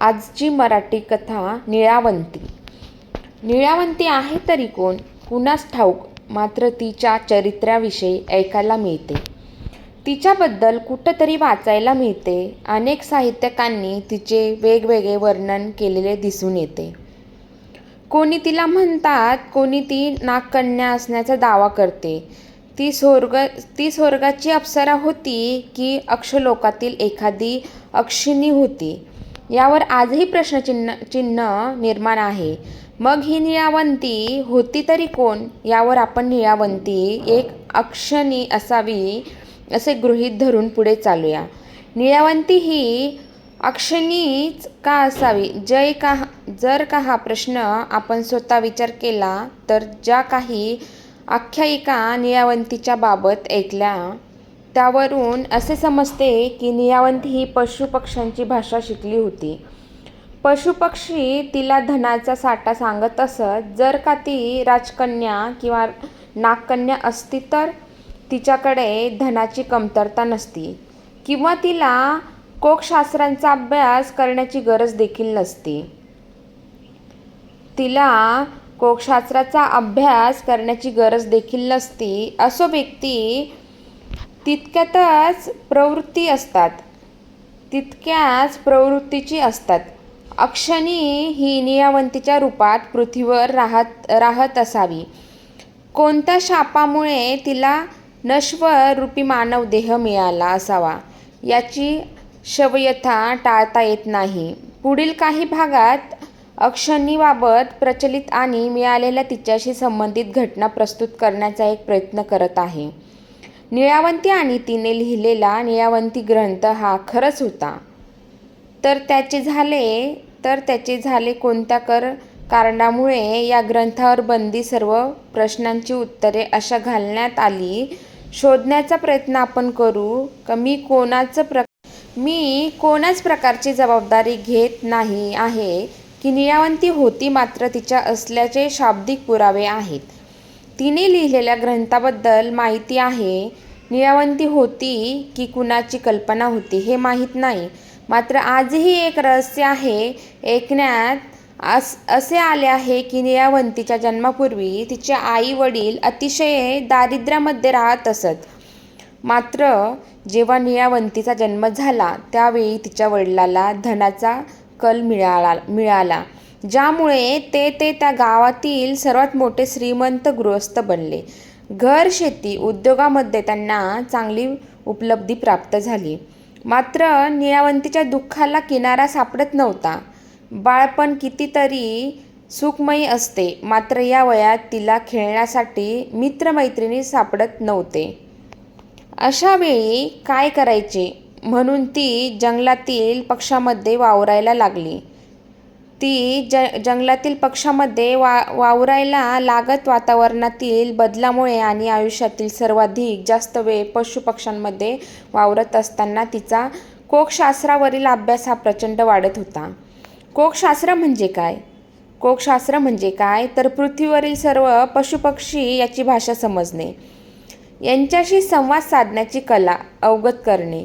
आजची मराठी कथा निळावंती. निळावंती आहे तरी कोण? कुणास ठाऊक. मात्र तिच्या चरित्र्याविषयी ऐकायला मिळते. तिच्याबद्दल कुठंतरी वाचायला मिळते. अनेक साहित्यकांनी तिचे वेगवेगळे वर्णन केलेले दिसून येते. कोणी तिला म्हणतात कोणी ती नागकन्या असण्याचा दावा करते. ती स्वर्ग ती स्वर्गाची अप्सरा होती की अक्षलोकातील एखादी अक्षिणी होती. यावर आजही प्रश्नचिन्ह चिन्ह निर्माण आहे. मग ही निळावंती होती तरी कोण? यावर आपण निळावंती एक अक्षणी असावी असे गृहीत धरून पुढे चालूया. निळावंती ही अक्षणीच का असावी? जय का जर का हा प्रश्न आपण स्वतः विचार केला तर ज्या काही आख्यायिका निळावंतीच्या बाबत ऐकल्या त्यावरून असे समजते की निळावंती ही पशुपक्ष्यांची भाषा शिकली होती. पशुपक्षी तिला धनाचा साठा सांगत असत जर का ती राजकन्या किंवा नागकन्या असती तर तिच्याकडे धनाची कमतरता नसती किंवा तिला कोकशास्त्रांचा अभ्यास करण्याची गरज देखील नसती. तिला कोकशास्त्राचा अभ्यास करण्याची गरज देखील नसती. असो व्यक्ती तितक्यातच प्रवृत्ती असतात. तितक्याच प्रवृत्तीची असतात. अक्षणी ही नियावंतीच्या रूपात पृथ्वीवर राहत राहत असावी. कोणत्या शापामुळे तिला नश्वर रूपी मानव देह मिळाला असावा याची शवयथा टाळता येत नाही. पुढील काही भागात अक्षणीबाबत प्रचलित आणि मिळालेल्या तिच्याशी संबंधित घटना प्रस्तुत करण्याचा एक प्रयत्न करत आहे. निळावंती आणि तिने लिहिलेला निळावंती ग्रंथ हा खरंच होता. तर त्याचे झाले तर त्याचे झाले कोणत्या कर कारणामुळे या ग्रंथावर बंदी सर्व प्रश्नांची उत्तरे अशा घालण्यात आली? शोधण्याचा प्रयत्न आपण करू? का मी कोणाचं प्र मी कोणाच प्रकारची जबाबदारी घेत नाही आहे की निळावंती होती मात्र तिच्या असल्याचे शाब्दिक पुरावे आहेत. तिने लिहिलेल्या ग्रंथाबद्दल माहिती आहे. निळावंती होती की कुणाची कल्पना होती हे माहीत नाही. मात्र आजही एक रहस्य आहे. ऐकण्यात अस असे आले आहे की निळावंतीच्या जन्मापूर्वी तिचे आई वडील अतिशय दारिद्र्यामध्ये राहत असत. मात्र जेव्हा निळावंतीचा जन्म झाला त्यावेळी तिच्या वडिलाला धनाचा कल मिळाला मिळाला. ज्यामुळे ते ते त्या गावातील सर्वात मोठे श्रीमंत गृहस्थ बनले. घर शेती उद्योगामध्ये त्यांना चांगली उपलब्धी प्राप्त झाली. मात्र निळावंतीच्या दुःखाला किनारा सापडत नव्हता. बाळपण कितीतरी सुखमयी असते मात्र या वयात तिला खेळण्यासाठी मित्रमैत्रिणी सापडत नव्हते. अशा वेळी काय करायचे? म्हणून ती जंगलातील पक्षामध्ये वावरायला लागली. ती ज जंगलातील पक्षामध्ये वा वावरायला लागत वातावरणातील बदलामुळे आणि आयुष्यातील सर्वाधिक जास्त वेळ पशुपक्ष्यांमध्ये वावरत असताना तिचा कोकशास्त्रावरील अभ्यास हा प्रचंड वाढत होता. कोकशास्त्र म्हणजे काय? कोकशास्त्र म्हणजे काय? तर पृथ्वीवरील सर्व पशुपक्षी याची भाषा समजणे. यांच्याशी संवाद साधण्याची कला अवगत करणे.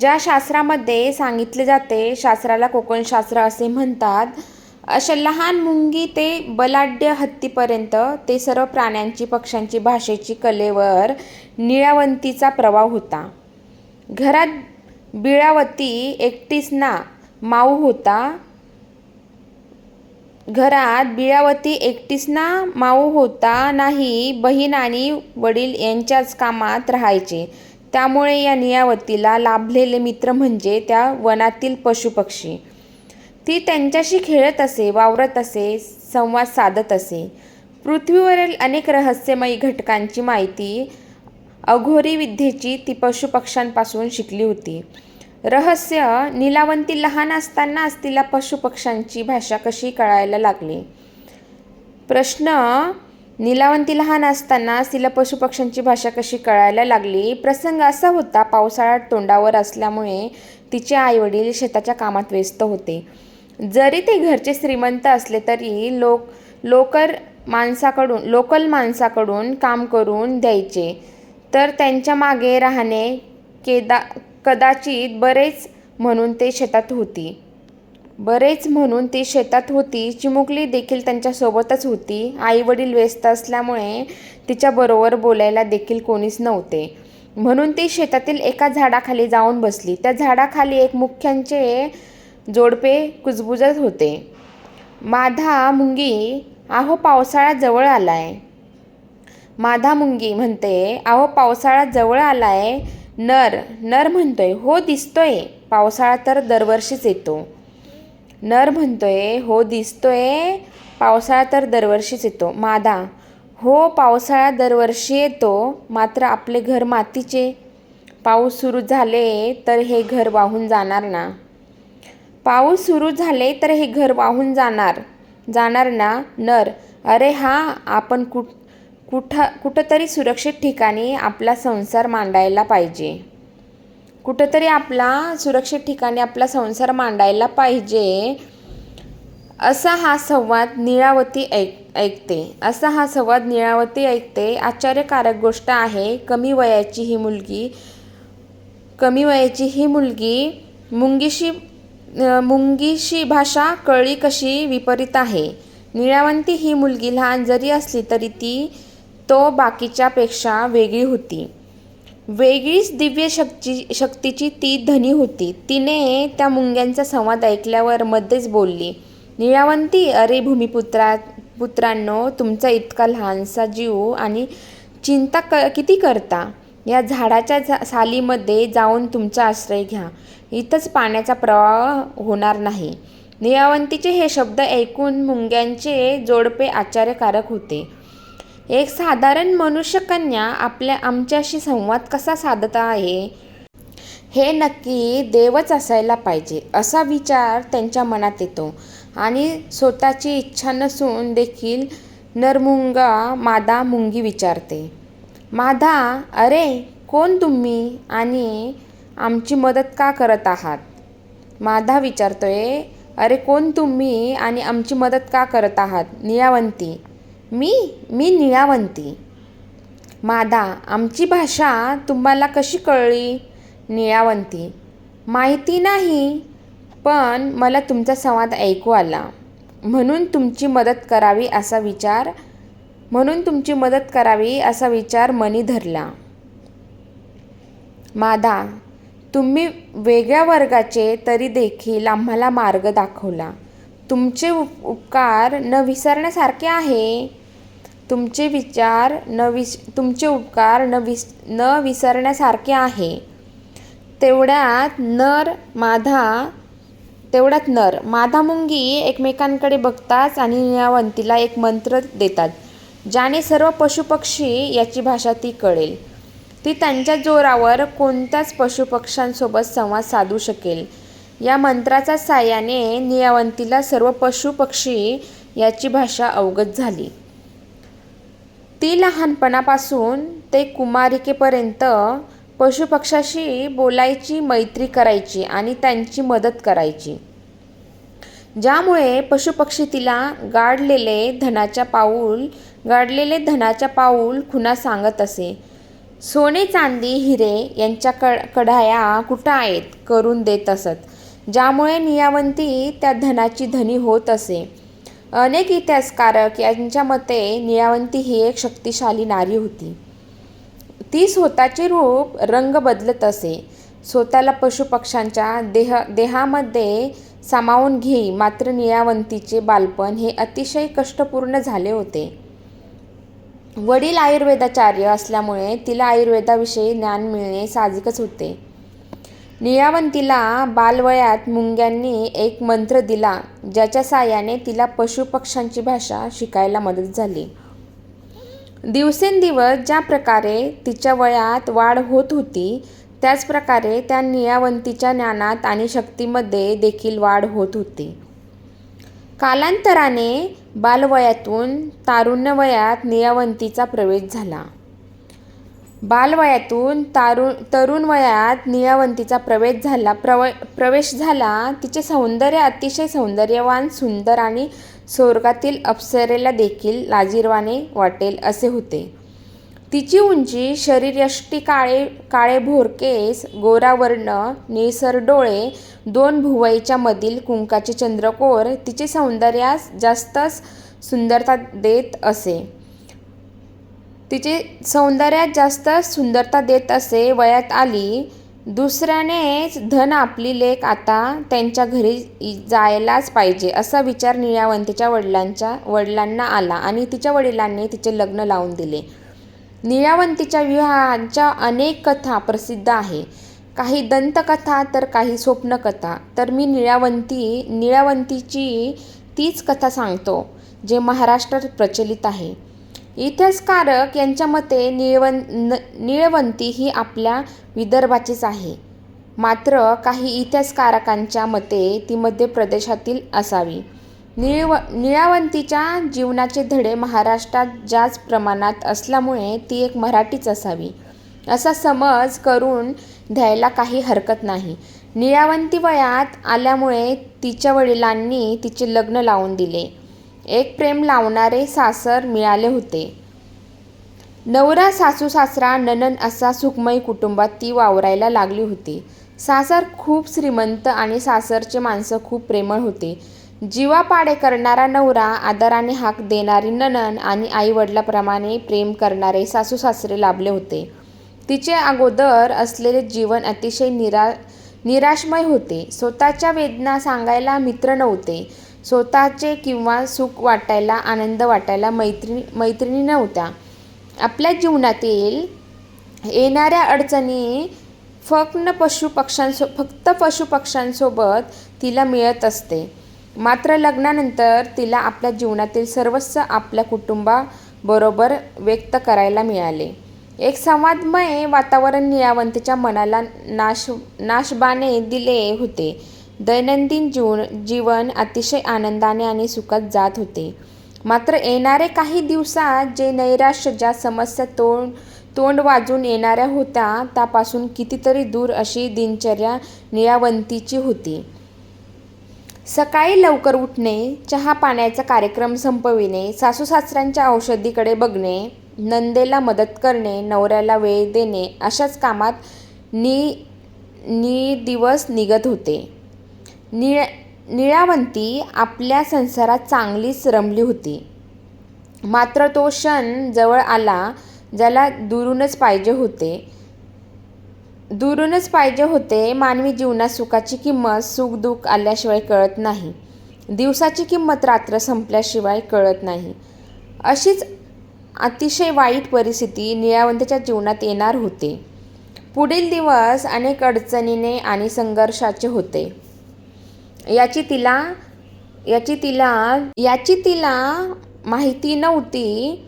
ज्या शास्त्रामध्ये सांगितले जाते शास्त्राला कोकणशास्त्र असे म्हणतात अशा लहान मुंगी ते बलाढ्य हत्तीपर्यंत ते सर्व प्राण्यांची पक्ष्यांची भाषेची कलेवर निळावंतीचा प्रभाव होता. घरात बिळावती एकटीच ना माऊ होता. घरात बिळावती एकटीच ना माऊ होता नाही बहीण आणि वडील यांच्याच कामात राहायचे. त्यामुळे या नियावतीला लाभलेले मित्र म्हणजे त्या वनातील पशुपक्षी ती त्यांच्याशी खेळत असे वावरत असे संवाद साधत असे. पृथ्वीवरील अनेक रहस्यमयी घटकांची माहिती अघोरी विद्येची ती पशुपक्ष्यांपासून शिकली होती. रहस्य निलावंती लहान असतानाच तिला पशुपक्ष्यांची भाषा कशी कळायला लागली? प्रश्न निलावंती लहान असतानाच तिला पशुपक्ष्यांची भाषा कशी कळायला लागली? प्रसंग असा होता पावसाळ्यात तोंडावर असल्यामुळे तिचे आईवडील शेताच्या कामात व्यस्त होते. जरी ते घरचे श्रीमंत असले तरी लोक लोकर माणसाकडून लोकल माणसाकडून काम करून द्यायचे. तर त्यांच्या मागे राहणे केदा कदाचित बरेच म्हणून ते शेतात होती. बरेच म्हणून ती शेतात होती चिमुकली देखील त्यांच्यासोबतच होती. आई वडील व्यस्त असल्यामुळे तिच्याबरोबर बोलायला देखील कोणीच नव्हते. म्हणून ती शेतातील एका झाडाखाली जाऊन बसली. त्या झाडाखाली एक मुख्यांचे जोडपे कुजबुजत होते. माधा मुंगी आहो पावसाळा जवळ आलाय. माधा मुंगी म्हणते अहो पावसाळा जवळ आलाय. नर नर म्हणतोय. हो दिसतोय. पावसाळा तर दरवर्षीच येतो. नर म्हणतोय हो दिसतोय पावसाळा तर दरवर्षीच येतो. मादा हो पावसाळा दरवर्षी येतो मात्र आपले घर मातीचे. पाऊस सुरू झाले तर हे घर वाहून जाणार ना? पाऊस सुरू झाले तर हे घर वाहून जाणार. जाणार ना? नर अरे हा आपण कुठ कुठं कुठंतरी सुरक्षित ठिकाणी आपला संसार मांडायला पाहिजे. कुठंतरी आपला सुरक्षित ठिकाणी आपला संसार मांडायला पाहिजे. असा हा संवाद निळावती ऐक ऐकते. असा हा संवाद निळावती ऐकते. आश्चर्यकारक गोष्ट आहे कमी वयाची ही मुलगी कमी वयाची ही मुलगी मुंगीशी मुंगीशी भाषा कळी कशी विपरीत आहे. निळावंती ही मुलगी लहान जरी असली तरी ती तो बाकीच्यापेक्षा वेगळी होती. वेगळीच दिव्य शक्ती शक्तीची ती धनी होती. तिने त्या मुंग्यांचा संवाद ऐकल्यावर मध्येच बोलली निळावंती अरे भूमिपुत्रा पुत्रांनो तुमचा इतका लहानसा जीव आणि चिंता क किती करता? या झाडाच्या झा सालीमध्ये जाऊन तुमचा आश्रय घ्या. इथंच पाण्याचा प्रवाह होणार नाही. निळावंतीचे हे शब्द ऐकून मुंग्यांचे जोडपे आश्चर्यकारक होते. एक साधारण मनुष्यकन्या आपल्या आमच्याशी संवाद कसा साधत आहे हे नक्की देवच असायला पाहिजे असा विचार त्यांच्या मनात येतो. आणि स्वतःची इच्छा नसून देखील नरमुंगा मादा मुंगी विचारते. माधा अरे कोण तुम्ही आणि आमची मदत का करत आहात? माधा विचारतोय अरे कोण तुम्ही आणि आमची मदत का करत आहात? नियावंती मी मी निळावंती. मादा आमची भाषा तुम्हाला कशी कळली? निळावंती. माहिती नाही पण मला तुमचा संवाद ऐकू आला. म्हणून तुमची मदत करावी असा विचार म्हणून तुमची मदत करावी असा विचार मनी धरला. मादा तुम्ही वेगळ्या वर्गाचे तरी देखील आम्हाला मार्ग दाखवला. तुमचे उप उपकार न विसरण्यासारखे आहे. तुमचे विचार न विस तुमचे उपकार न विस न विसरण्यासारखे आहे. तेवढ्यात नर माधा तेवढ्यात नर. माधा मुंगी एकमेकांकडे बघतात आणि निळावंतीला एक मंत्र देतात ज्याने सर्व पशुपक्षी याची भाषा ती कळेल. ती त्यांच्या जोरावर कोणत्याच पशुपक्ष्यांसोबत संवाद साधू शकेल. या मंत्राच्या साहाय्याने निळावंतीला सर्व पशुपक्षी याची भाषा अवगत झाली. ती लहानपणापासून ते कुमारिकेपर्यंत पशुपक्षाशी बोलायची मैत्री करायची आणि त्यांची मदत करायची. ज्यामुळे पशुपक्षी तिला गाडलेले धनाच्या पाऊल गाडलेले धनाच्या पाऊल खुना सांगत असे. सोने चांदी हिरे यांच्या कड कढाया कुठं आहेत? करून देत असत. ज्यामुळे नियावंती त्या धनाची धनी होत असे. अनेक इतिहासकारक यांच्या मते निळावंती ही एक शक्तिशाली नारी होती. ती स्वतःचे रूप रंग बदलत असे. स्वतःला पशुपक्ष्यांच्या देह देहामध्ये सामावून घेई मात्र निळावंतीचे बालपण हे अतिशय कष्टपूर्ण झाले होते. वडील आयुर्वेदाचार्य असल्यामुळे तिला आयुर्वेदाविषयी ज्ञान मिळणे साहजिकच होते. निळावंतीला बालवयात मुंग्यांनी एक मंत्र दिला ज्याच्या साहाय्याने तिला पशुपक्ष्यांची भाषा शिकायला मदत झाली. दिवसेंदिवस ज्या प्रकारे तिच्या वयात वाढ होत होती त्याच प्रकारे त्या निळावंतीच्या ज्ञानात आणि शक्तीमध्ये देखील वाढ होत होती. कालांतराने बालवयातून तारुण्यवयात निळावंतीचा प्रवेश झाला. बालवयातून तारुण तरुण वयात निळावंतीचा प्रवेश झाला. प्रव प्रवेश झाला. तिचे सौंदर्य अतिशय सौंदर्यवान सुंदर आणि स्वर्गातील अप्सरेला देखील लाजीरवाने वाटेल असे होते. तिची उंची शरीरयष्टी काळे काळे भोरकेस गोरा वर्ण निळसर डोळे दोन भुवईच्या मधील कुंकाचे चंद्रकोर तिचे सौंदर्यास जास्तच सुंदरता देत असे. तिचे सौंदर्यात जास्त सुंदरता देत असे वयात आली. दुसऱ्यानेच धन आपली लेख आता त्यांच्या घरी जायलाच पाहिजे असा विचार निळावंतीच्या वडिलांच्या वडिलांना आला आणि तिच्या वडिलांनी तिचे लग्न लावून दिले. निळावंतीच्या विवाहांच्या अनेक कथा प्रसिद्ध आहे. काही दंतकथा तर काही स्वप्नकथा. तर मी निळावंती निळावंतीची तीच कथा सांगतो जे महाराष्ट्रात प्रचलित आहे. इतिहासकारक यांच्या मते निळवं न निळवंती ही आपल्या विदर्भाचीच आहे. मात्र काही इतिहासकारकांच्या मते ती मध्य प्रदेशातील असावी. निळव निळावंतीच्या जीवनाचे धडे महाराष्ट्रात जास्त प्रमाणात असल्यामुळे ती एक मराठीच असावी. असा समज करून द्यायला काही हरकत नाही. निळावंती वयात आल्यामुळे तिच्या वडिलांनी तिचे लग्न लावून दिले. एक प्रेम लावणारे सासर मिळाले होते. नवरा सासू सासरा ननन असा सुखमय कुटुंबात ती वावरायला लागली होती. सासर खूप श्रीमंत आणि सासरचे माणसं खूप प्रेमळ होते. जीवापाडे करणारा नवरा आदराने हाक देणारी ननन आणि आईवडिलाप्रमाणे प्रेम करणारे सासू सासरे लाभले होते. तिचे अगोदर असलेले जीवन अतिशय निरा निराशमय होते. स्वतःच्या वेदना सांगायला मित्र नव्हते. स्वतःचे किंवा सुख वाटायला आनंद वाटायला मैत्रिणी मैत्रिणी नव्हत्या. आपल्या जीवनातील येणाऱ्या अडचणी फक्त पशुपक्ष्यांसो फक्त पशुपक्ष्यांसोबत तिला मिळत असते. मात्र लग्नानंतर तिला आपल्या जीवनातील सर्वस्व आपल्या कुटुंबाबरोबर व्यक्त करायला मिळाले. एक संवादमय वातावरण निळावंतीच्या मनाला नाश नाशबाने दिले होते. दैनंदिन जीवन जीवन अतिशय आनंदाने आणि सुखात जात होते. मात्र येणारे काही दिवसात जे नैराश्य ज्या समस्या तोंड तोंड वाजून येणाऱ्या होत्या त्यापासून कितीतरी दूर अशी दिनचर्या निळावंतीची होती. सकाळी लवकर उठणे चहा पाण्याचा कार्यक्रम संपविणे सासू सासऱ्यांच्या औषधीकडे बघणे नंदेला मदत करणे नवऱ्याला वेळ देणे अशाच कामात नि नि दिवस निघत होते. निळ निळावंती आपल्या संसारात चांगलीच रमली होती. मात्र तो क्षण जवळ आला ज्याला दुरूनच पाहिजे होते. दुरूनच पाहिजे होते मानवी जीवनात सुखाची किंमत सुखदुःख आल्याशिवाय कळत नाही. दिवसाची किंमत रात्र संपल्याशिवाय कळत नाही. अशीच अतिशय वाईट परिस्थिती निळावंतीच्या जीवनात येणार होते. पुढील दिवस अनेक अडचणीने आणि संघर्षाचे होते. याची तिला याची तिला याची तिला माहिती नव्हती.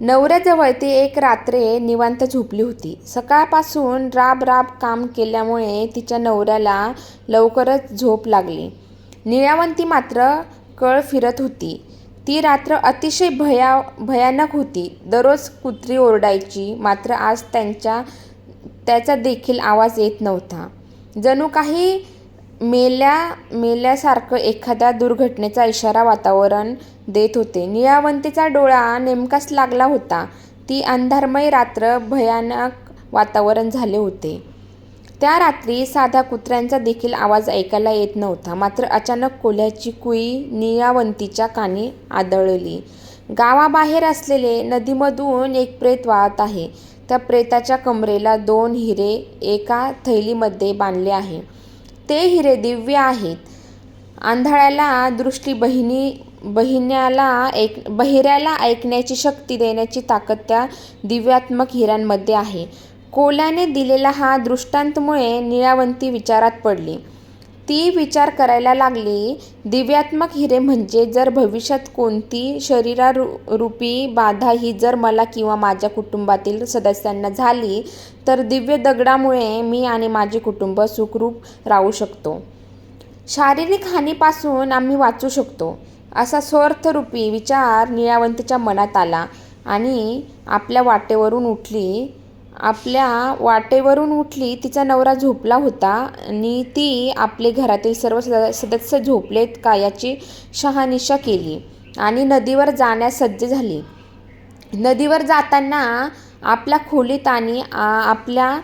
नवऱ्याजवळ ती एक रात्रे निवांत झोपली होती. सकाळपासून राब राब काम केल्यामुळे तिच्या नवऱ्याला लवकरच झोप लागली. निळ्यावंती मात्र कळ फिरत होती. ती रात्र अतिशय भया भयानक होती. दररोज कुत्री ओरडायची मात्र आज त्यांच्या त्याचा देखील आवाज येत नव्हता. जणू काही मेल्या मेल्यासारखं एखाद्या दुर्घटनेचा इशारा वातावरण देत होते. निळावंतीचा डोळा नेमकाच लागला होता. ती अंधारमय रात्र भयानक वातावरण झाले होते. त्या रात्री साध्या कुत्र्यांचा देखील आवाज ऐकायला येत नव्हता. मात्र अचानक कोल्ह्याची कुई निळावंतीच्या कानी आदळली. गावाबाहेर असलेले नदीमधून एक प्रेत वाहत आहे. त्या प्रेताच्या कमरेला दोन हिरे एका थैलीमध्ये बांधले आहे. ते हिरे दिव्य आहेत. आंधळ्याला दृष्टी बहिणी बहिण्याला ऐक बहिऱ्याला ऐकण्याची शक्ती देण्याची ताकद त्या दिव्यात्मक हिऱ्यांमध्ये आहे. कोल्याने दिलेला हा दृष्टांतमुळे निळावंती विचारात पडली. ती विचार करायला लागली दिव्यात्मक हिरे म्हणजे जर भविष्यात कोणती शरीरारू रूपी बाधा ही जर मला किंवा माझ्या कुटुंबातील सदस्यांना झाली तर दिव्य दगडामुळे मी आणि माझे कुटुंब सुखरूप राहू शकतो. शारीरिक हानीपासून आम्ही वाचू शकतो असा स्वार्थरूपी विचार निळावंतीच्या मनात आला आणि आपल्या वाटेवरून उठली आपल्या वाटेवरून उठली तिचा नवरा झोपला होता आणि ती आपले घरातील सर्व सद सदस्य झोपलेत का याची शहानिशा केली आणि नदीवर जाण्यास सज्ज झाली. नदीवर जाताना आपल्या खोलीत आणि आपल्या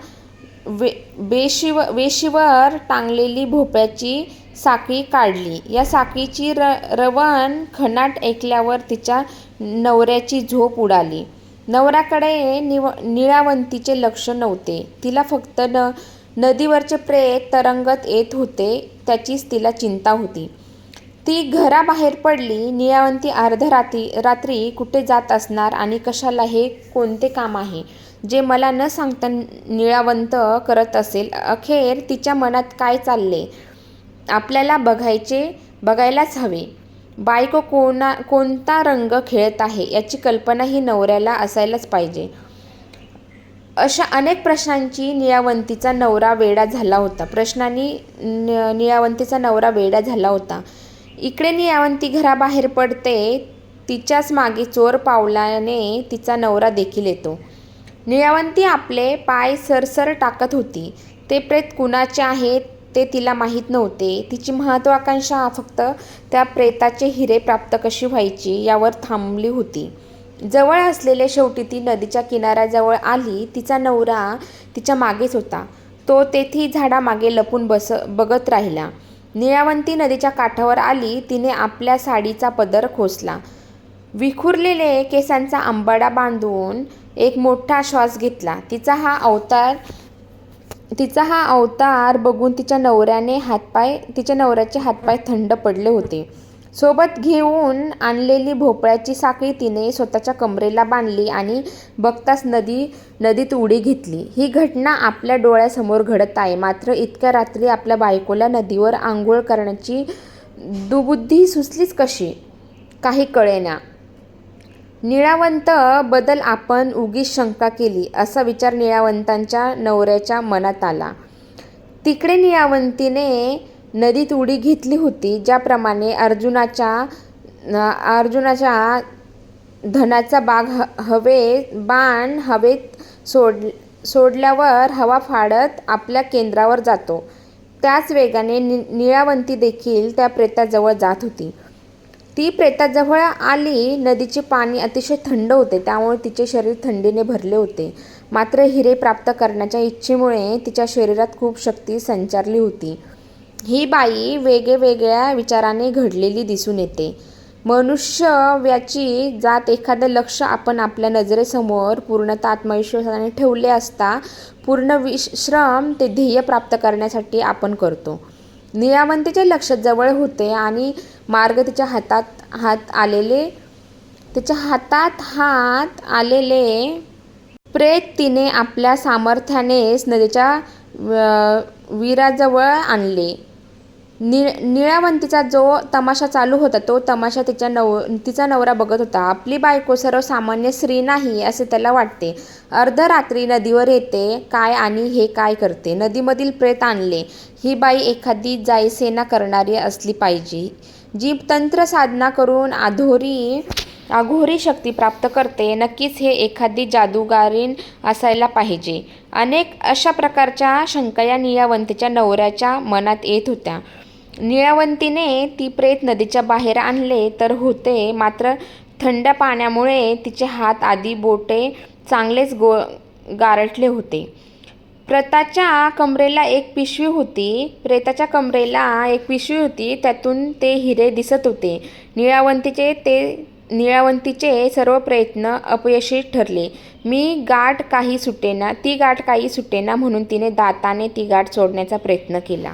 वे वेशीव वेशीवर टांगलेली भोपळ्याची साखळी काढली. या साखळीची र रवण खनाट ऐकल्यावर तिच्या नवऱ्याची झोप उडाली. नवऱ्याकडे निव निळावंतीचे लक्ष नव्हते. तिला फक्त न नदीवरचे प्रेत तरंगत येत होते त्याचीच तिला चिंता होती. ती घराबाहेर पडली निळावंती अर्धरात्री रात्री कुठे जात असणार आणि कशाला हे कोणते काम आहे? जे मला न सांगता निळावंत करत असेल अखेर तिच्या मनात काय चालले? आपल्याला बघायचे बघायलाच हवे. बायको कोणा कोणता रंग खेळत आहे याची कल्पना ही नवऱ्याला असायलाच पाहिजे. अशा अनेक प्रश्नांची निळावंतीचा नवरा वेडा झाला होता. प्रश्नांनी न- निळावंतीचा नवरा वेडा झाला होता. इकडे निळावंती घराबाहेर पडते तिच्याच मागे चोर पावलाने तिचा नवरा देखील येतो. निळावंती आपले पाय सरसर टाकत होती. ते प्रेत कुणाचे आहेत ते तिला माहीत नव्हते. तिची महत्त्वाकांक्षा फक्त त्या प्रेताचे हिरे प्राप्त कशी व्हायची यावर थांबली होती. जवळ असलेले शेवटी ती नदीच्या किनाऱ्याजवळ आली. तिचा नवरा तिच्या मागेच होता. तो तेथी झाडामागे लपून बस बघत राहिला. निळावंती नदीच्या काठावर आली. तिने आपल्या साडीचा पदर खोसला. विखुरलेले केसांचा आंबाडा बांधून एक मोठा श्वास घेतला. तिचा हा अवतार तिचा हा अवतार बघून तिच्या नवऱ्याने हातपाय तिच्या नवऱ्याचे हातपाय थंड पडले होते. सोबत घेऊन आणलेली भोपळ्याची साखळी तिने स्वतःच्या कमरेला बांधली आणि बघताच नदी नदीत उडी घेतली. ही घटना आपल्या डोळ्यासमोर घडत आहे. मात्र इतक्या रात्री आपल्या बायकोला नदीवर आंघोळ करण्याची दुबुद्धी सुचलीच कशी? काही कळेना. निळावंत बदल आपण उगीच शंका केली असा विचार निळावंतांच्या नवऱ्याच्या मनात आला. तिकडे निळावंतीने नदीत उडी घेतली होती ज्याप्रमाणे अर्जुनाच्या अर्जुनाच्या धनाचा बाग ह हवे बाण हवेत सोड सोडल्यावर हवा फाडत आपल्या केंद्रावर जातो. त्याच वेगाने नि निळावंती देखील त्या प्रेताजवळ जात होती. ती प्रेताजवळ आली नदीचे पाणी अतिशय थंड होते त्यामुळे तिचे शरीर थंडीने भरले होते. मात्र हिरे प्राप्त करण्याच्या इच्छेमुळे तिच्या शरीरात खूप शक्ती संचारली होती. ही बाई वेगवेगळ्या विचाराने घडलेली दिसून येते. मनुष्य व्याची जात एखादं लक्ष आपण आपल्या नजरेसमोर पूर्णतः आत्मविश्वासाने ठेवले असता पूर्ण विश्रम ते ध्येय प्राप्त करण्यासाठी आपण करतो. निळावंतीचे लक्ष जवळ होते आणि मार्ग तिच्या हातात हात आलेले तिच्या हातात हात आलेले प्रेत तिने आपल्या सामर्थ्यानेच नदीच्या विराजवळ आणले. निळ निळावंतीचा जो तमाशा चालू होता तो तमाशा तिच्या नव तिचा नवरा बघत होता. आपली बायको सर्वसामान्य स्त्री नाही असे त्याला वाटते. अर्धरात्री नदीवर येते काय आणि हे काय करते? नदीमधील प्रेत आणले. ही बाई एखादी जायसेना करणारी असली पाहिजे. जी तंत्र साधना करून अधोरी अघोरी शक्ती प्राप्त करते. नक्कीच हे एखादी जादूगारीण असायला पाहिजे. अनेक अशा प्रकारच्या शंका या निळावंतीच्या नवऱ्याच्या मनात येत होत्या. निळावंतीने ती प्रेत नदीच्या बाहेर आणले तर होते. मात्र थंड पाण्यामुळे तिचे हात आधी बोटे चांगलेच गो गारठले होते. प्रेताच्या कमरेला एक पिशवी होती. प्रेताच्या कमरेला एक पिशवी होती. त्यातून ते हिरे दिसत होते. निळावंतीचे ते निळावंतीचे सर्व प्रयत्न अपयशी ठरले. मी गाठ काही सुटेना ती गाठ काही सुटेना म्हणून तिने दाताने ती गाठ सोडण्याचा प्रयत्न केला.